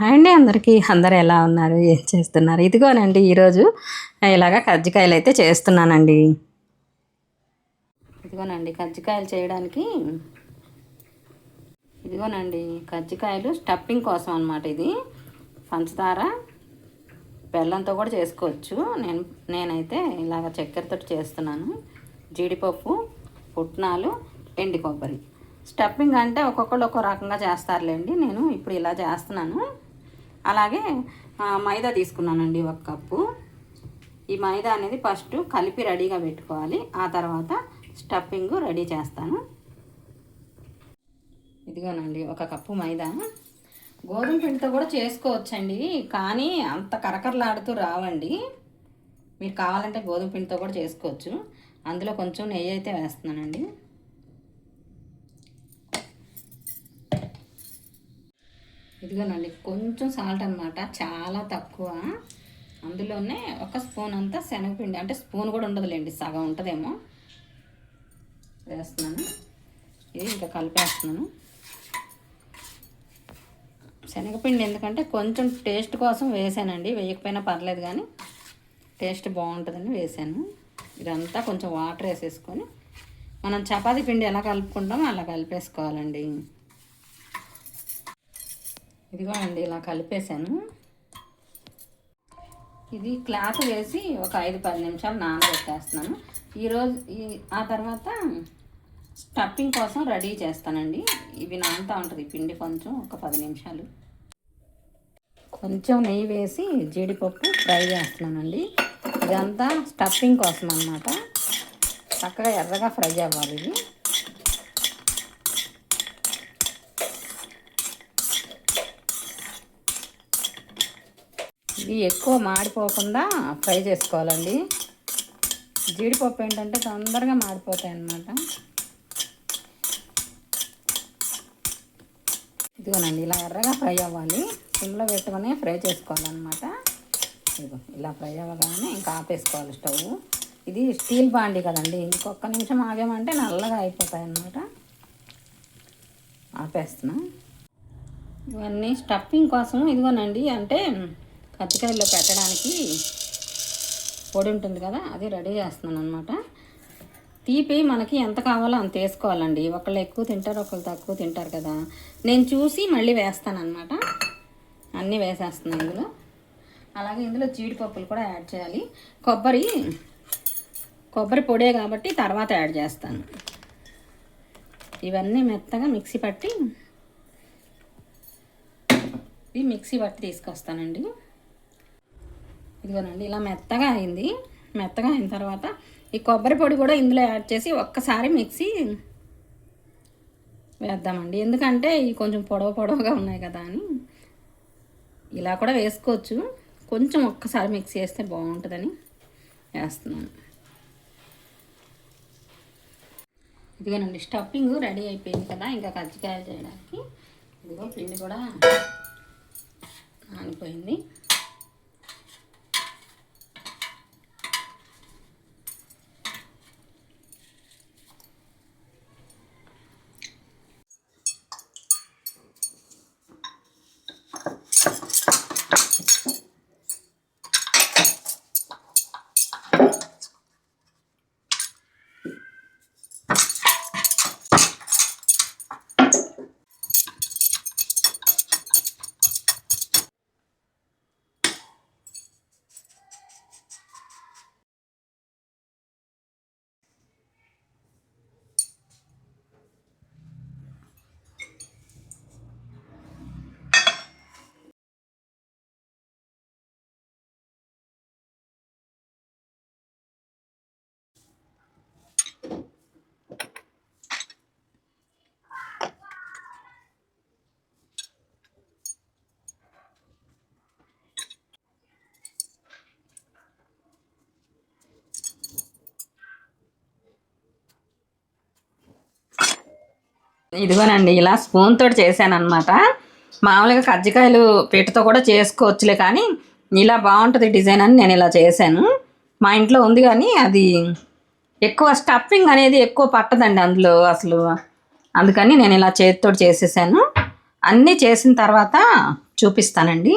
Hi అండి అందరికీ. అందరు ఎలా ఉన్నారు? ఏం చేస్తున్నారు? ఇదిగోనండి ఈరోజు ఇలాగ కజ్జికాయలు అయితే చేస్తున్నానండి. ఇదిగోనండి కజ్జికాయలు చేయడానికి. ఇదిగోనండి కజ్జికాయలు స్టఫింగ్ కోసం అనమాట ఇది. పంచదార బెల్లంతో కూడా చేసుకోవచ్చు. నేను నేనైతే ఇలాగ చక్కెరతో చేస్తున్నాను. జీడిపప్పు పుట్నాలు ఎండి కొబ్బరి. స్టఫింగ్ అంటే ఒక్కొక్కరు ఒక్కో రకంగా చేస్తారులేండి. నేను ఇప్పుడు ఇలా చేస్తున్నాను. అలాగే మైదా తీసుకున్నానండి ఒక కప్పు. ఈ మైదా అనేది ఫస్ట్ కలిపి రెడీగా పెట్టుకోవాలి. ఆ తర్వాత స్టఫింగ్ రెడీ చేస్తాను. ఇదిగోనండి ఒక కప్పు మైదా. గోధుమ పిండితో కూడా చేసుకోవచ్చండి కానీ అంత కరకరలాడుతూ రావండి. మీరు కావాలంటే గోధుమ పిండితో కూడా చేసుకోవచ్చు. అందులో కొంచెం నెయ్యి అయితే వేస్తున్నానండి. ఇదిగోనండి కొంచెం సాల్ట్ అనమాట చాలా తక్కువ. అందులోనే ఒక స్పూన్ అంతా శనగపిండి అంటే స్పూన్ కూడా ఉండదులేండి సగం ఉంటుందేమో. వేస్తున్నాను. ఇది ఇంకా కలిపేస్తున్నాను. శనగపిండి ఎందుకంటే కొంచెం టేస్ట్ కోసం వేసానండి వేయకపోయినా పర్లేదు కానీ టేస్ట్ బాగుంటుందని వేసాను. ఇదంతా కొంచెం వాటర్ వేసేసుకొని మనం చపాతీ పిండి ఎలా కలుపుకుంటామో అలా కలిపేసుకోవాలండి. ఇదిగో అండి ఇలా కలిపేసాను ఇది క్లాత్ వేసి ఒక ఐదు పది నిమిషాలు నానబెట్టేస్తున్నాను. ఈరోజు ఈ ఆ తర్వాత స్టఫింగ్ కోసం రెడీ చేస్తానండి. ఇవి నానుతూ ఉంటుంది పిండి కొంచెం ఒక పది నిమిషాలు. కొంచెం నెయ్యి వేసి జీడిపప్పు ఫ్రై చేస్తున్నానండి. ఇదంతా స్టఫింగ్ కోసం అన్నమాట. చక్కగా ఎర్రగా ఫ్రై అవ్వాలి ఇది. ఇవి ఎక్కువ మాడిపోకుండా ఫ్రై చేసుకోవాలండి. జీడిపప్పు ఏంటంటే తొందరగా మాడిపోతాయి అన్నమాట. ఇదిగోనండి ఇలా ఎర్రగా ఫ్రై అవ్వాలి. సిమ్లో పెట్టుకొని ఫ్రై చేసుకోవాలన్నమాట. ఇదిగో ఇలా ఫ్రై అవ్వగానే ఇంకా ఆపేసుకోవాలి స్టవ్. ఇది స్టీల్ బాండి కదండి ఇంకొక నిమిషం ఆగామంటే నల్లగా అయిపోతాయి అన్నమాట. ఆపేస్తున్నా. ఇవన్నీ స్టఫింగ్ కోసం ఇదిగోనండి అంటే కజ్జికాయల్లో పెట్టడానికి పొడి ఉంటుంది కదా అది రెడీ చేస్తున్నాను అనమాట తీపి మనకి ఎంత కావాలో అంత వేసుకోవాలండి. ఒకళ్ళు ఎక్కువ తింటారు ఒకళ్ళు తక్కువ తింటారు కదా. నేను చూసి మళ్ళీ వేస్తాను అన్నీ వేసేస్తున్నాను ఇందులో. అలాగే ఇందులో జీడిపప్పులు కూడా యాడ్ చేయాలి. కొబ్బరి కొబ్బరి పొడే కాబట్టి తర్వాత యాడ్ చేస్తాను. ఇవన్నీ మెత్తగా మిక్సీ పట్టి ఈ మిక్సీ పట్టి తీసుకొస్తానండి. ఇదిగోనండి ఇలా మెత్తగా అయింది. మెత్తగా అయిన తర్వాత ఈ కొబ్బరి పొడి కూడా ఇందులో యాడ్ చేసి ఒక్కసారి మిక్సీ వేద్దామండి. ఎందుకంటే ఇవి కొంచెం పొడవు పొడవుగా ఉన్నాయి కదా అని. ఇలా కూడా వేసుకోవచ్చు. కొంచెం ఒక్కసారి మిక్సీ వేస్తే బాగుంటుందని వేస్తున్నాను. ఇదిగోనండి స్టఫింగ్ రెడీ అయిపోయింది కదా ఇంకా కజ్జికాయలు చేయడానికి. ఇదిగో పిండి కూడా నానిపోయింది ఇదిగోనండి ఇలా స్పూన్ తోటి చేశాను అనమాట మామూలుగా కజ్జికాయలు పెట్టుతో కూడా చేసుకోవచ్చులే కానీ ఇలా బాగుంటుంది డిజైన్ అని నేను ఇలా చేశాను. మా ఇంట్లో ఉంది కానీ అది ఎక్కువ స్టఫింగ్ అనేది ఎక్కువ పట్టదండి అందులో అసలు. అందుకని నేను ఇలా చేతితో చేసేసాను. అన్నీ చేసిన తర్వాత చూపిస్తానండి.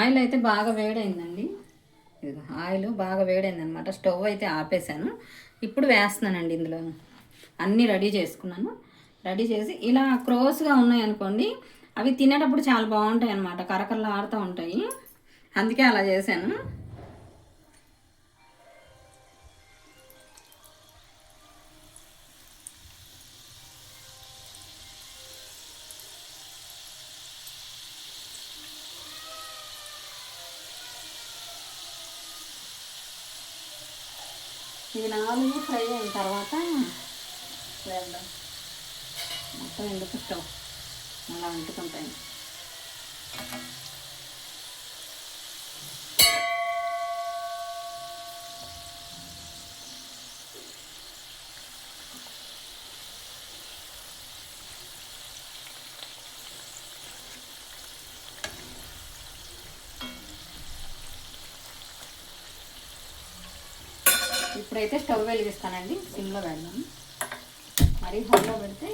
ఆయిల్ అయితే బాగా వేడైందండి. ఇదిగో ఆయిల్ బాగా వేడైంది అనమాట స్టవ్ అయితే ఆపేసాను ఇప్పుడు వేస్తున్నానండి ఇందులో. అన్నీ రెడీ చేసుకున్నాను. రెడీ చేసి ఇలా క్రోస్గా ఉన్నాయి అనుకోండి అవి తినేటప్పుడు చాలా బాగుంటాయి అనమాట కరకరలు ఆడుతూ ఉంటాయి. అందుకే అలా చేశాను. ఈ నాలుగు ఫ్రై అయిన తర్వాత వేద్దాం. మొత్తం ఎందుకు ఇష్టం? అలా వండుకుంటాను. ఇప్పుడైతే స్టవ్ వెలిగిస్తానండి. సిమ్లో పెడదాం. మరీ హైలో పెడితే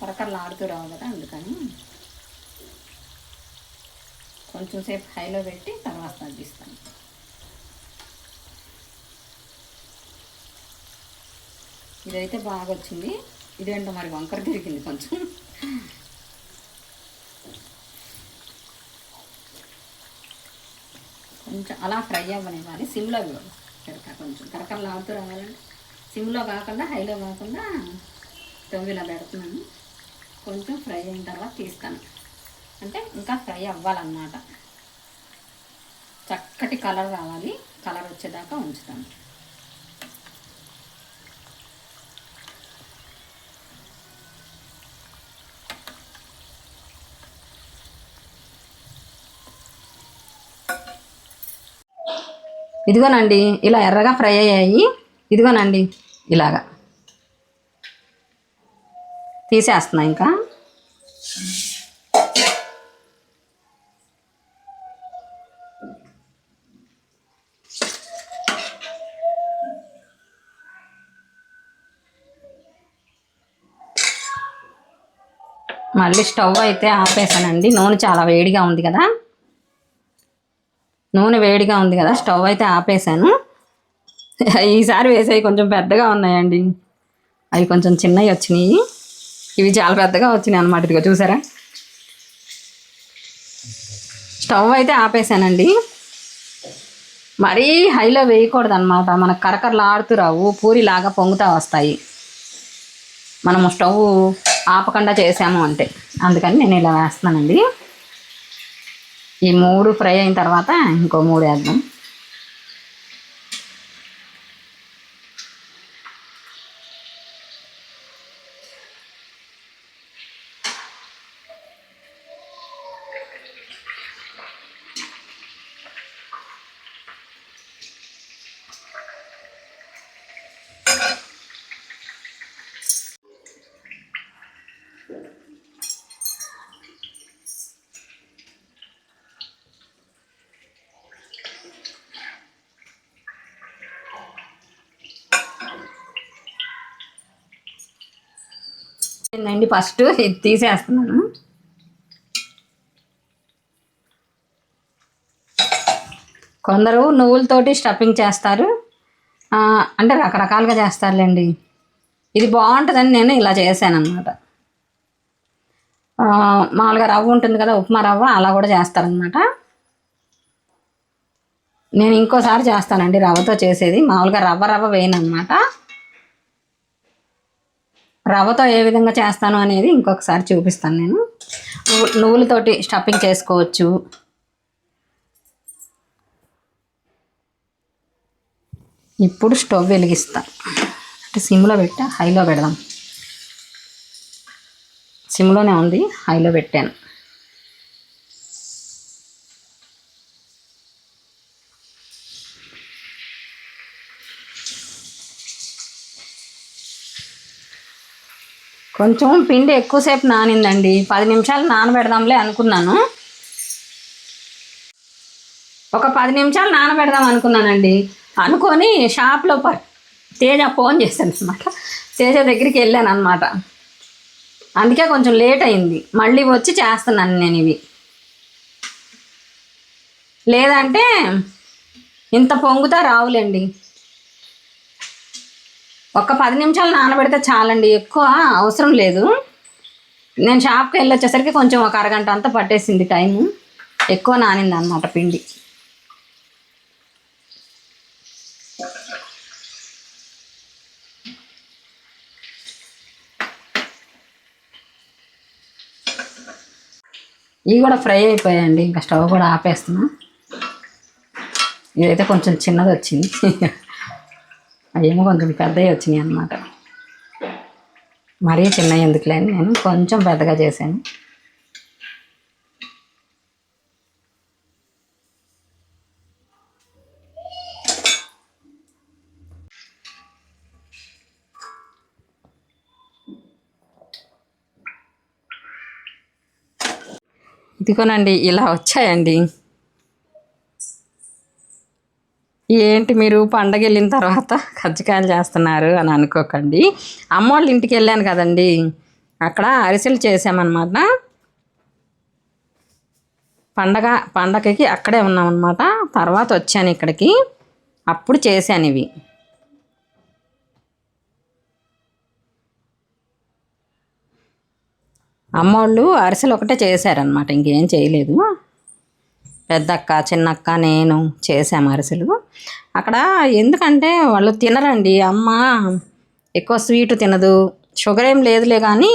కరకరలు ఆడుతూ రావు కదా అందుకని కొంచెం సేపు హైలో పెట్టి తర్వాత తగ్గిస్తాను. ఇదైతే బాగా వచ్చింది ఇదేంటో మరి వంకర తిరిగింది కొంచెం. కొంచెం అలా ఫ్రై అవ్వనివ్వాలి. సిమ్లో పెడతా కొంచెం. కరకర లాగుతూ రావాలండి. సిమ్లో కాకుండా హైలో కాకుండా స్టవ్ ఇలా పెడుతున్నాను. కొంచెం ఫ్రై అయిన తర్వాత తీస్తాను. అంటే ఇంకా ఫ్రై అవ్వాలన్నమాట. చక్కటి కలర్ రావాలి. కలర్ వచ్చేదాకా ఉంచుతాను. ఇదిగోనండి ఇలా ఎర్రగా ఫ్రై అయ్యాయి. ఇదిగోనండి ఇలాగా. తీసేస్తున్నా ఇంకా. మళ్ళీ స్టవ్ అయితే ఆపేసానండి. నూనె చాలా వేడిగా ఉంది కదా. నూనె వేడిగా ఉంది కదా స్టవ్ అయితే ఆపేసాను ఈసారి వేసేవి కొంచెం పెద్దగా ఉన్నాయండి. అవి కొంచెం చిన్నవి వచ్చినాయి. ఇవి చాలా పెద్దగా వచ్చినాయి అనమాట ఇదిగో చూసారా? స్టవ్ అయితే ఆపేసానండి మరీ హైలో వేయకూడదు అనమాట మనకు కరకరలు ఆడుతూ రావు పూరిలాగా పొంగుతా వస్తాయి. మనము స్టవ్ ఆపకుండా చేసాము అంటే అందుకని నేను ఇలా వేస్తున్నానండి. ఈ మూడు ఫ్రై అయిన తర్వాత ఇంకో మూడు వేద్దాం. అండి ఫస్ట్. ఇది తీసేస్తున్నాను. కొందరు నువ్వులతోటి స్టఫింగ్ చేస్తారు. అంటే రకరకాలుగా చేస్తారులేండి. ఇది బాగుంటుందని నేను ఇలా చేశానమాట మామూలుగా రవ్వ ఉంటుంది కదా ఉప్మా రవ్వ అలా కూడా చేస్తారనమాట నేను ఇంకోసారి చేస్తానండి రవ్వతో చేసేది. మామూలుగా రవ్వ రవ్వ వేయను అనమాట రవ్వతో ఏ విధంగా చేస్తాను అనేది ఇంకొకసారి చూపిస్తాను నేను. నువ్వు- నువ్వులతోటి స్టఫింగ్ చేసుకోవచ్చు. ఇప్పుడు స్టవ్ వెలిగిస్తా. అంటే సిమ్లో పెట్టా హైలో పెడదాం. సిమ్లోనే ఉంది హైలో పెట్టాను. కొంచెం పిండి ఎక్కువసేపు నానిందండి. పది నిమిషాలు నానబెడదాంలే అనుకున్నాను. ఒక పది నిమిషాలు నానబెడదాం అనుకున్నానండి. అనుకొని షాప్లో ప తేజ ఫోన్ చేశాను అనమాట తేజ దగ్గరికి వెళ్ళాను అనమాట అందుకే కొంచెం లేట్ అయింది. మళ్ళీ వచ్చి చేస్తున్నాను నేను ఇవి. లేదంటే ఇంత పొంగుతా రావులేండి. ఒక పది నిమిషాలు నానబెడితే చాలండి ఎక్కువ అవసరం లేదు. నేను షాప్కి వెళ్ళి వచ్చేసరికి కొంచెం ఒక అరగంట అంతా పట్టేసింది టైము. ఎక్కువ నానింది అనమాట పిండి. ఇవి కూడా ఫ్రై అయిపోయాయండి ఇంకా స్టవ్ కూడా ఆపేస్తున్నాం. ఇదైతే కొంచెం చిన్నది వచ్చింది అవేమో కొంచెం పెద్దవి వచ్చినాయి అన్నమాట. మరీ చిన్నవి ఎందుకులేని నేను కొంచెం పెద్దగా చేశాను. ఇదిగోనండి ఇలా వచ్చాయండి. ఏంటి మీరు పండగ వెళ్ళిన తర్వాత కజ్జికాయలు చేస్తున్నారు అని అనుకోకండి. అమ్మ ఇంటికి వెళ్ళాను కదండి. అక్కడ అరిసెలు చేసామన్నమాట. పండగ పండగకి అక్కడే ఉన్నామన్నమాట. తర్వాత వచ్చాను ఇక్కడికి. అప్పుడు చేశాను ఇవి. అమ్మోళ్ళు అరిసెలు ఒకటే చేశారనమాట ఇంకేం చేయలేదు. పెద్దక్క చిన్నక్క నేను చేసాము అరిసెలు. అక్కడ ఎందుకంటే వాళ్ళు తినరండి. అమ్మ ఎక్కువ స్వీట్ తినదు. షుగర్ ఏం లేదులే కానీ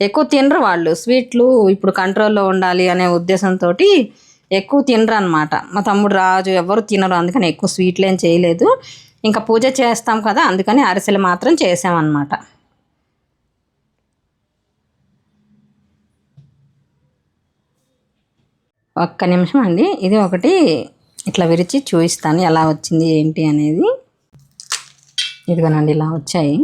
ఎక్కువ తినరు వాళ్ళు. స్వీట్లు ఇప్పుడు కంట్రోల్లో ఉండాలి అనే ఉద్దేశంతో ఎక్కువ తినరు అనమాట మా తమ్ముడు రాజు ఎవరు తినరు అందుకని ఎక్కువ స్వీట్లు ఏం చేయలేదు. ఇంకా పూజ చేస్తాం కదా అందుకని అరిసెలు మాత్రం చేసామన్నమాట. ఒక్క నిమిషం అండి. ఇది ఒకటి ఇట్లా విరిచి చూపిస్తాను ఎలా వచ్చింది ఏంటి అనేది. ఇదిగోనండి ఇలా వచ్చాయి.